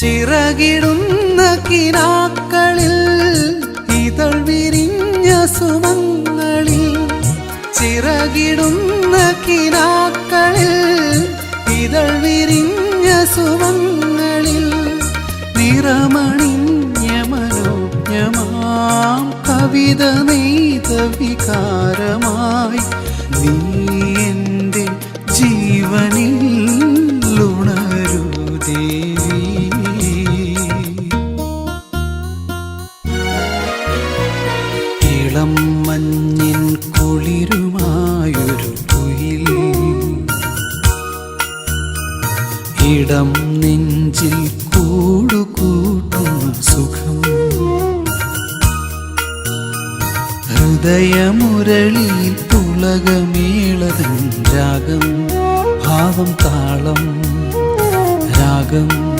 ചിറകിടുന്ന കിനാക്കളിൽ ഇതൾ വിരിഞ്ഞ സുമങ്ങളിൽ. ചിറകിടുന്ന കിനാക്കളിൽ ഇതൾ വിരിഞ്ഞ സുമങ്ങളിൽ. നിറമണിഞ്ഞ മനോജ്ഞമാം കവിത നെയ്ത വികാരമായി. നീ എന്റെ ജീവനിൽ ഇളം മഞ്ഞിൻ കുളിരുമായൊരു കുയിൽ. ഇടം നെഞ്ചിൽ കൂടുകൂട്ടുന്ന സുഖം. ഹൃദയമുരളി തുളകമേളതൻ രാഗം ഭാവം താളം രാഗം.